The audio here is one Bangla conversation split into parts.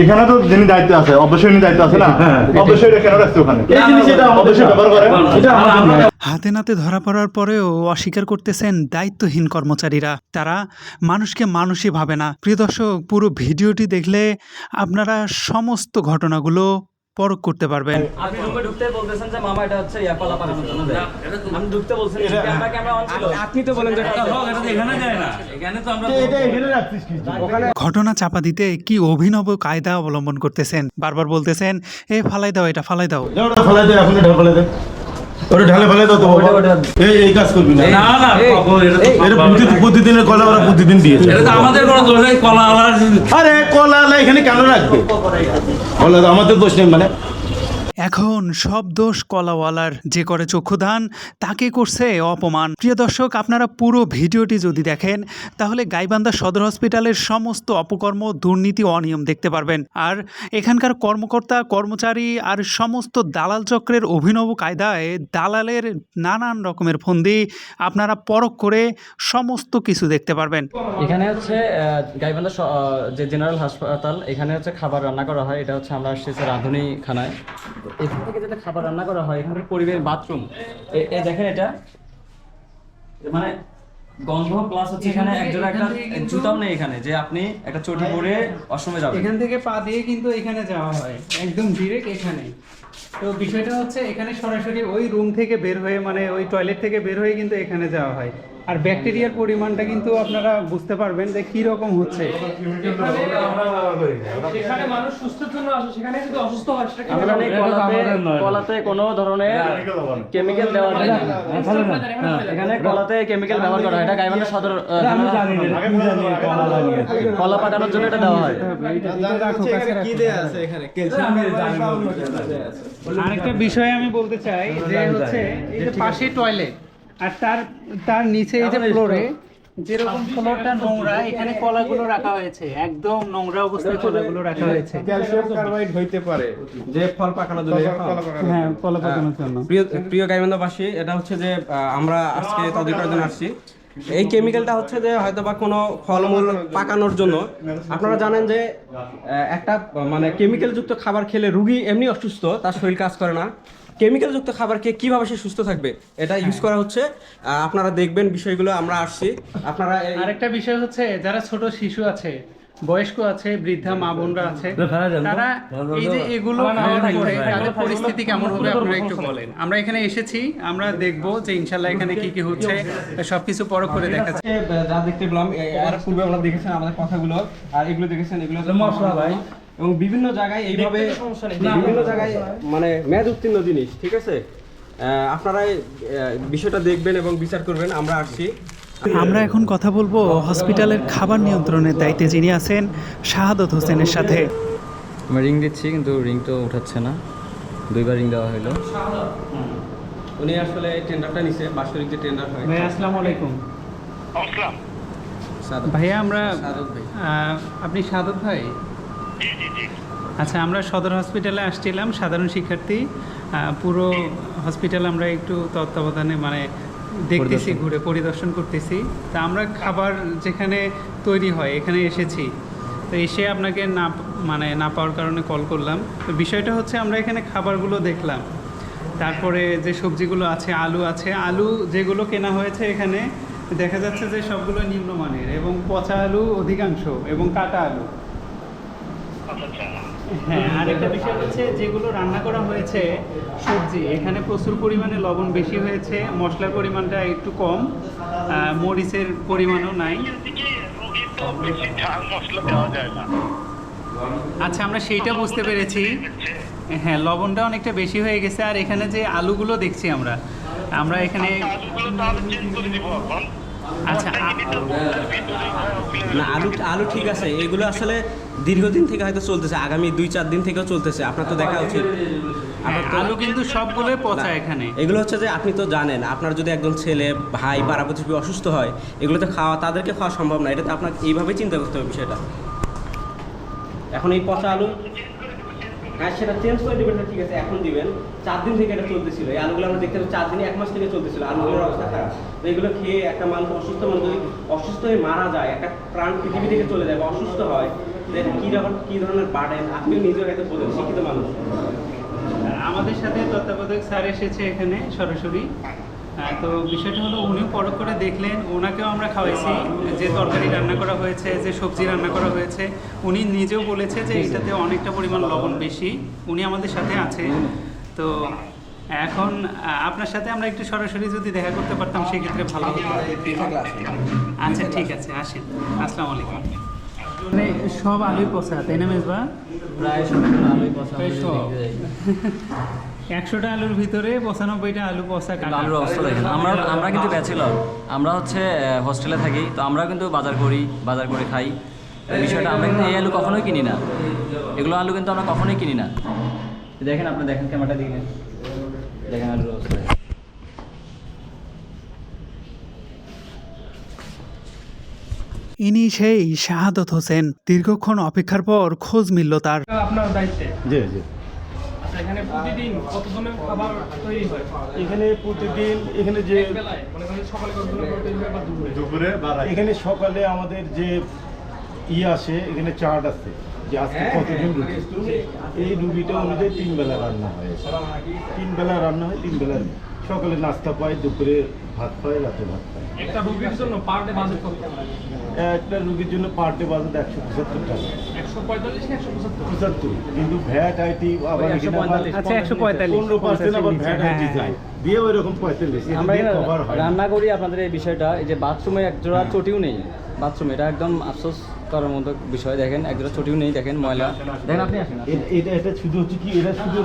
এখানে তো যিনি দায়িত্ব আছে অবশ্যই দায়িত্ব আছে না। অবশ্যই কেন রাখছে ওখানে? এই জিনিস এটা আমাদের অবশ্যই ব্যবহার করেন। এটা আমাদের না। হাতে নাতে ধরা পড়ার পরেও অস্বীকার করতেছেন দায়িত্বহীন কর্মচারীরা। তারা মানুষকে মানুষই ভাবে না। প্রিয় দর্শক পুরো ভিডিওটি দেখলে আপনারা সমস্ত ঘটনাগুলো পরখ করতে পারবেন। আপনি রুমে ঢুকতে বলতেছেন যে মামা এটা হচ্ছে ইয়া পালা পাকানোর জন্য আমি ঢুকতে বলছেন ক্যামেরা ক্যামেরা অন ছিল। আপনি তো বলেন যে এটা এটা এখানে যায় না। এখানে তো আমরা এটা এখানে রাখছিস কি ওখানে ঘটনা চাপা দিতে কি অভিনব কায়দা অবলম্বন করতেছেন? বারবার বলতেছেন এ ফালাই দাও এটা ফালাই দাও। এটা ফালাই দাও এখন এটা ফালাই দে ওটা ঢালে দাও তো বাবা। এই এই কাজ করবি না। না না এটা প্রতিদিনের কলা ওরা প্রতিদিন দিয়েছে এটা তো আমাদের কোনো দোষ নেই কলা আরে কলা এখানে কেন রাখবে? কলা আমাদের দোষ নেই মানে এখন সব দোষ কলাওয়ালার। যে করে চক্ষুদান, তাকে করছে অপমান। প্রিয় দর্শক, আপনারা পুরো ভিডিওটি যদি দেখেন, তাহলে গাইবান্ধা সদর হসপিটালের সমস্ত অপকর্ম, দুর্নীতি, অনিয়ম দেখতে পারবেন। আর এখানকার কর্মকর্তা, কর্মচারী আর সমস্ত দালাল চক্রের অভিনব কায়দায় দালালের নানান রকমের ফন্দি আপনারা পরখ করে সমস্ত কিছু দেখতে পারবেন। এখানে হচ্ছে গাইবান্ধা যে জেনারেল হাসপাতাল, এখানে হচ্ছে খাবার রান্না করা হয়। এটা হচ্ছে আমরা আসছি রাঁধুনি খানায় এখান থেকে যেটা খাবার রান্না করা হয় এখানকার পরিবেশ বাথরুম এই দেখেন এটা। মানে গন্ধ প্লাস হচ্ছে এখানে একজন একটা জুতাও নেই এখানে যে আপনি একটা চটি পরে অসমে যাবেন। এখান থেকে পা দিয়ে কিন্তু এখানে যাওয়া হয় একদম ডিরেক্ট এখানে। তো বিষয়টা হচ্ছে এখানে সরাসরি ওই রুম থেকে বের হয়ে মানে ওই টয়লেট থেকে বের হয়ে কিন্তু এখানে যাওয়া হয় আর ব্যাকটেরিয়ার পরিমাণটা কিন্তু আপনারা বুঝতে পারবেন যে কি রকম হচ্ছে যেখানে মানুষ সুস্থের জন্য আসে সেখানে যদি অসুস্থ হয় সেটা কলাতে কলাতে কোনো ধরনের কেমিক্যাল দেওয়া যায় না এখানে কলাতে কেমিক্যাল ব্যবহার করা হয় এটা গাইবান্ধা সদর কলা পাকানোর জন্য এটা দেওয়া হয় আরেকটা বিষয় আমি বলতে চাই যে হচ্ছে এই যে পাশে টয়লেট আর তার তার নিচে এই যে ফ্লোরে যেরকম ফ্লোরটা নোংরা এখানে কলাগুলো রাখা হয়েছে একদম নোংরা অবস্থায় কলাগুলো রাখা হয়েছে। ক্যালসিয়াম কার্বাইড হইতে পারে যে ফল পাকানোর জন্য। হ্যাঁ কলা পাকানোর জন্য। প্রিয় প্রিয় গাইবান্ধাবাসী এটা হচ্ছে যে আহ, আমরা আজকে তদন্ত করার জন্য আসছি। এই কেমিক্যালটা হচ্ছে যে হয়তো বা কোনো ফলমূল পাকানোর জন্য। আপনারা জানেন যে একটা মানে কেমিক্যাল যুক্ত খাবার খেলে রুগী এমনি অসুস্থ তার শরীর কাজ করে না। কেমিক্যাল যুক্ত খাবার খেয়ে কীভাবে সে সুস্থ থাকবে? এটা ইউজ করা হচ্ছে। আপনারা দেখবেন বিষয়গুলো আমরা আসছি। আপনারা আরেকটা বিষয় হচ্ছে যারা ছোট শিশু আছে বয়স্ক আছে বৃদ্ধা মা বোনরা আছে। তারা এই যে এগুলো তাদের পরিস্থিতি কেমন হবে আপনারা একটু বলেন। আমরা এখানে এসেছি আমরা দেখব যে ইনশাল্লাহ এখানে কি কি হচ্ছে সবকিছু পরখ করে দেখাচ্ছি। আজকে, যা দেখতে পেলাম এর পূর্বে আমরা দেখেছেন আমাদের কথাগুলো আর এগুলো দেখেছেন এগুলো মশলা ভাই। এবং বিভিন্ন জায়গায় এইভাবে বিভিন্ন জায়গায় মানে মেয়াদ উত্তীর্ণ জিনিস ঠিক আছে? আহ, আপনারা আহ, বিষয়টা দেখবেন এবং বিচার করবেন। আমরা আসছি। আমরা এখন কথা বলব হসপিটালের খাবার নিয়ন্ত্রণের দায়িত্বে যিনি আছেন শাহাদত হোসেনের সাথে। আমি রিং দিচ্ছি কিন্তু রিং তো উঠাচ্ছে না। দুইবার রিং দেওয়া হলো উনি আসলে টেন্ডারটা নিছে বাৎসরিক যে টেন্ডার হয়। ভাই আসসালামু আলাইকুম। ভাইয়া আমরা সাদত ভাই। আপনি সাদত ভাই? আচ্ছা আমরা সদর হসপিটালে আসছিলাম সাধারণ শিক্ষার্থী। পুরো হসপিটাল আমরা একটু তত্ত্বাবধানে মানে দেখতেছি ঘুরে পরিদর্শন করতেছি। তা আমরা খাবার যেখানে তৈরি হয় এখানে এসেছি। তো এসে আপনাকে না মানে না পাওয়ার কারণে কল করলাম। তো বিষয়টা হচ্ছে আমরা এখানে খাবারগুলো দেখলাম। তারপরে যে সবজিগুলো আছে আলু আছে আলু যেগুলো কেনা হয়েছে এখানে দেখা যাচ্ছে যে সবগুলো নিম্নমানের এবং পচা আলু অধিকাংশ এবং কাটা আলু। হ্যাঁ আরেকটা বিষয় হচ্ছে যেগুলো রান্না করা হয়েছে, সবজি, এখানে প্রচুর পরিমাণে লবণ বেশি হয়েছে, মশলার পরিমাণটা একটু কম মরিচের পরিমাণও নাই। আচ্ছা আমরা সেইটা বুঝতে পেরেছি। হ্যাঁ লবণটা অনেকটা বেশি হয়ে গেছে, আর এখানে যে আলুগুলো দেখছি আমরা আমরা এখানে। আচ্ছা না আলু আলু ঠিক আছে। এগুলো আসলে দীর্ঘদিন থেকে হয়তো চলতেছে আগামী দুই চার দিন থেকেও চলতেছে। আপনার তো দেখা উচিত। আলু কিন্তু সবগুলোই পচা এখানে। এগুলো হচ্ছে যে আপনি তো জানেন আপনার যদি একজন ছেলে ভাই পাড়া প্রতিবেশী অসুস্থ হয় এগুলো তো খাওয়া তাদেরকে খাওয়া সম্ভব না। এটা তো আপনাকে এইভাবে চিন্তা করতে হবে বিষয়টা। এখন এই পচা আলু হ্যাঁ সেটা চেঞ্জ করে দিবেন ঠিক আছে, এখন দিবেন। চার দিন থেকে এটা চলতেছিল। এই আলুগুলো আমরা দেখতে চার দিনে এক মাস থেকে চলতেছিল। আলুগুলোর অবস্থা খারাপ। তো এগুলো খেয়ে একটা মানুষ অসুস্থ মানুষ যদি অসুস্থ হয়ে মারা যায়, একটা প্রাণ পৃথিবী থেকে চলে যায় বা অসুস্থ হয় তাহলে কী রকম, কী ধরনের বার্ডেন আপনি নিজেও একটা বোঝেন শিক্ষিত মানুষ। আমাদের সাথে তত্ত্বাবধায়ক স্যার এসেছে এখানে, সরাসরি। তো বিষয়টা হলো উনিও পরখ করে দেখলেন ওনাকেও আমরা খাওয়াইছি যে তরকারি রান্না করা হয়েছে যে সবজি রান্না করা হয়েছে উনি নিজেও বলেছে যে এটাতে অনেকটা পরিমাণ লবণ বেশি উনি আমাদের সাথে আছে। তো এখন আপনার সাথে আমরা একটু সরাসরি যদি দেখা করতে পারতাম সেক্ষেত্রে ভালো হতো। আচ্ছা ঠিক আছে আসেন। আসসালামু আলাইকুম। মানে সব আলুই পচা তাই না মেজবা? প্রায় সব আলুই পচা প্রায় সব। একশোটা আলুর ভিতরে পঁচানব্বইটা আলু পচা কাটা। আলুর অবস্থা দেখেন আমরা আমরা কিন্তু ব্যাচেলর। আমরা হচ্ছে হোস্টেলে থাকি তো আমরা কিন্তু বাজার করি বাজার করে খাই। বিষয়টা আমরা কিন্তু এই আলু কখনোই কিনি না। এগুলো আলু কিন্তু আমরা কখনোই কিনি না। দেখেন আপনি দেখেন ক্যামেরাটা দেখেন আলুর অবস্থা। ইনি সেই শাহাদত হোসেন দীর্ঘক্ষণ অপেক্ষার পর খোঁজ মিলল তার। আপনার দায়িত্বে। জি জি। আচ্ছা এখানে প্রতিদিন কত ধরনের খাবার তৈরি হয়? এখানে প্রতিদিন এখানে যে মানে সকালে কত ধরনের তৈরি হয় বা দুপুরে? দুপুরে বা এখানে সকালে আমাদের যে ই আসে এখানে চার্ট আছে যে আজকে কতজন রুগী এই রুগীটা অনুযায়ী তিন বেলা রান্না হয়। তিন বেলা রান্না হয় তিন বেলা সকালে নাস্তা পায় দুপুরে ভাত পাই রাতে ভাত পাই একটা রোগীর জন্য পার ডে বাজেট কত? একটা রুগীর জন্য পার ডে বাজেট একশো পঁচাত্তর টাকা। কিন্তু ভ্যাট আইটি আবার আচ্ছা একশো পঁয়তাল্লিশ। পনেরো পার্সেন্ট আবার ভ্যাট আইটি যায়। দিয়ে ওই রকম পঁয়তাল্লিশ আমরা এখানে কভার হয়। রান্না করি আপনাদের এই বিষয়টা এই যে বাথরুমে এক জোড়া চটিও নেই। বাথরুমে এটা একদম আফসোস করার মতো বিষয় দেখেন এক জোড়া চটিও নেই দেখেন ময়লা। দেখেন আপনি এটা এটা শুধু হচ্ছে কি এটা শুধু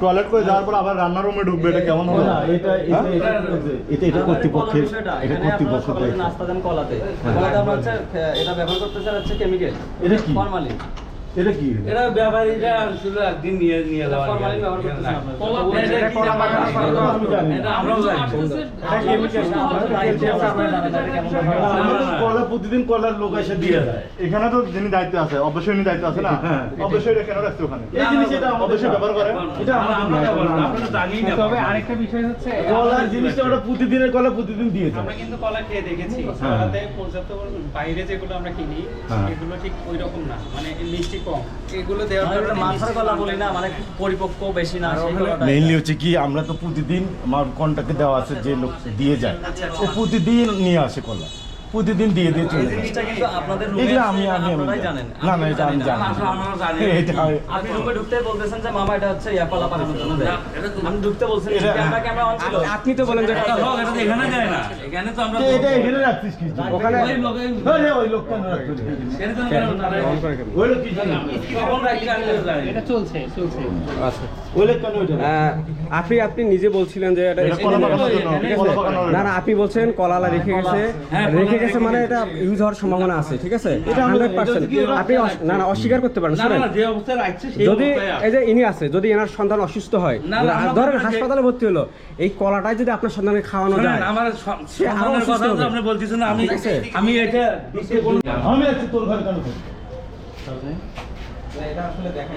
টয়লেট করে যাওয়ার পর আবার রান্নার রুমে ঢুকবে এটা কেমন হবে? না এটা এটা এটা এটা এটা কর্তৃপক্ষের এটা কর্তৃপক্ষ নাস্তা দেন কলাতে। হচ্ছে এটা ব্যবহার করতেছেন হচ্ছে কেমিক্যাল এটা কি? ফরমালিন এটা কি এটা? ব্যাপারীরা শুধু একদিন নিয়ে নিয়ে যাওয়া ফরমালিন ব্যবহার কলা এটা। এটা আমরাও জানি। কলা প্রতিদিন কলার লোক এসে দিয়ে যায়। এখানে তো যিনি দায়িত্ব আছে অবশ্যই উনি দায়িত্ব আছে না? হ্যাঁ। অবশ্যই এটা কেন রাখছে ওখানে? এই জিনিস এটা অবশ্যই ব্যবহার করে। এটা আমরা না, তবে আরেকটা বিষয় হচ্ছে কলার জিনিসটা ওটা প্রতিদিনের কলা প্রতিদিন দিয়ে যায়। আমরা কিন্তু কলা খেয়ে দেখেছি। হ্যাঁ। পর্যাপ্ত বাইরে যেগুলো আমরা কিনি হ্যাঁ। এগুলো ঠিক ওই রকম না। মানে মিষ্টি কম। এগুলো দেওয়ার আমরা কারণে মাথার মিষ্টি বলি না মানে পরিপক্ক বেশি না মেইনলি হচ্ছে কি আমরা তো প্রতিদিন আমার কন্টাক্টে দেওয়া আছে যে লোক দিয়ে যায়। ও প্রতিদিন নিয়ে আসে কলা। প্রতিদিন দিয়ে দিয়ে চলে। এগুলো আমি আমি আমি না না এটা আমি জানি এটা আপনি রুমে ঢুকতে বলতেছেন যে মামা এটা হচ্ছে ইয়া জন্য আমি ঢুকতে বলছেন ক্যামেরা ক্যামেরা অন ছিল। আপনি তো বলেন যে এটা হোক, এটা তো এখানে যায় না। এখানে তো আমরা এটা এখানে রাখছিস কি? ওখানে ওই লোকে আরে ওই এর জন্য কেন? ওই লোক কি কখন জানি। এটা চলছে চলছে। ওই লোক কেন ওইটা আপনি আপনি নিজে বলছিলেন যে এটা না না আপনি বলছেন কলালা রেখে গেছে। হ্যাঁ, রেখে গেছে রেখে মানে এটা ইউজ হওয়ার সম্ভাবনা আছে ঠিক আছে? এটা হান্ড্রেড পার্সেন্ট এটা আপনি না না অস্বীকার করতে পারেন না না শুনেন। না, যদি এই যে ইনি আছে যদি এনার সন্তান অসুস্থ হয় না, না, ধরেন হাসপাতালে ভর্তি হলো এই কলাটাই যদি আপনার সন্তানকে খাওয়ানো যায় আমার কথা আপনি বলতেছেন আমি আমি এটা না। আমি আছি তোর ঘরে কেন?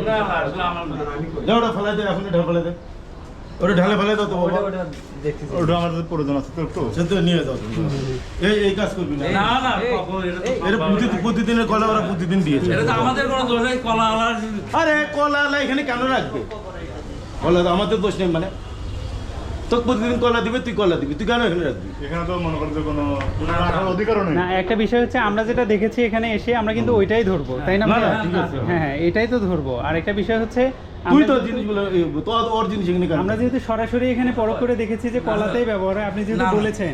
না, না, আসলে আমার যা ওটা ফেলাই দে এখন ঢালে ফেলাই দে। ওটা ঢালে ফেলে দাও তো বাবা। ওটা আমাদের প্রয়োজন আছে তো একটু। সে তো নিয়ে যাও এই এই কাজ করবি না। না না এটা প্রতি প্রতিদিনের কলা ওরা প্রতিদিন দিয়েছে এটা তো আমাদের কোনো দোষ নেই কলা আরে কলা আলা এখানে কেন রাখবে? কলা তো আমাদের দোষ নেই মানে। তোকে প্রতিদিন কলা দিবে তুই কলা দিবি। তুই কেন এখানে রাখবি? এখানে তো মনে করেন কোনো রাখার অধিকারও নেই। না একটা বিষয় হচ্ছে আমরা যেটা দেখেছি এখানে এসে আমরা কিন্তু ওইটাই ধরবো তাই না না, ঠিক আছে। হ্যাঁ হ্যাঁ এটাই তো ধরবো। আর একটা বিষয় হচ্ছে তুই আমরা তো যেহেতু- জিনিসগুলো তো ওর জিনিস এখানে আমরা যেহেতু সরাসরি এখানে পরখ করে দেখেছি যে কলাতেই ব্যবহার হয় আপনি যেহেতু। বলেছেন।